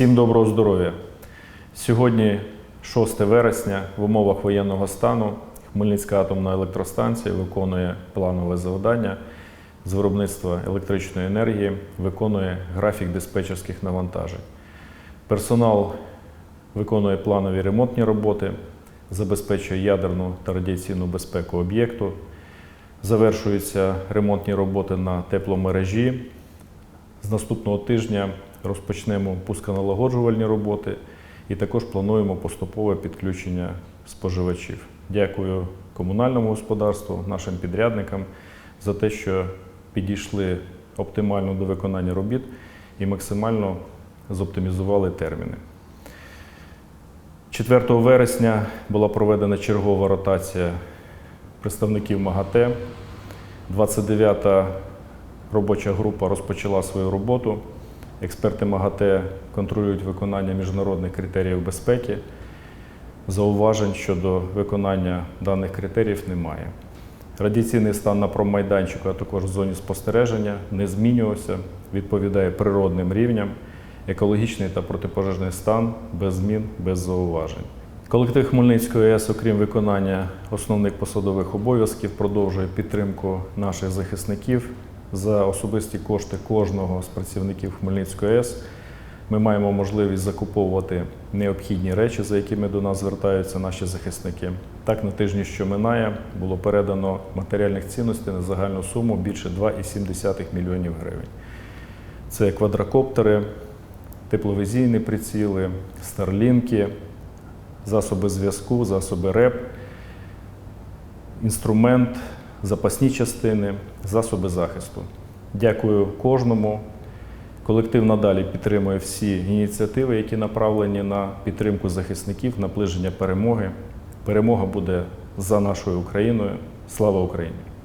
Всім доброго здоров'я! Сьогодні 6 вересня в умовах воєнного стану Хмельницька атомна електростанція виконує планове завдання з виробництва електричної енергії, виконує графік диспетчерських навантажень. Персонал виконує планові ремонтні роботи, забезпечує ядерну та радіаційну безпеку об'єкту, завершуються ремонтні роботи на тепломережі. Наступного тижня розпочнемо пусконалагоджувальні роботи і також плануємо поступове підключення споживачів. Дякую комунальному господарству, нашим підрядникам за те, що підійшли оптимально до виконання робіт і максимально зоптимізували терміни. 4 вересня була проведена чергова ротація представників МАГАТЕ. 29-та робоча група розпочала свою роботу. Експерти МАГАТЕ контролюють виконання міжнародних критеріїв безпеки. Зауважень щодо виконання даних критеріїв немає. Радіаційний стан на промайданчику, а також в зоні спостереження не змінювався, відповідає природним рівням. Екологічний та протипожежний стан без змін, без зауважень. Колектив Хмельницької АЕС, окрім виконання основних посадових обов'язків, продовжує підтримку наших захисників за особисті кошти кожного з працівників Хмельницької АЕС. Ми маємо можливість закуповувати необхідні речі, за якими до нас звертаються наші захисники. Так, на тижні, що минає, було передано матеріальних цінностей на загальну суму більше 2,7 мільйонів гривень. Це квадрокоптери, тепловізійні приціли, старлінки, засоби зв'язку, засоби РЕП, інструмент, запасні частини, засоби захисту. Дякую кожному. Колектив надалі підтримує всі ініціативи, які направлені на підтримку захисників, наближення перемоги. Перемога буде за нашою Україною. Слава Україні!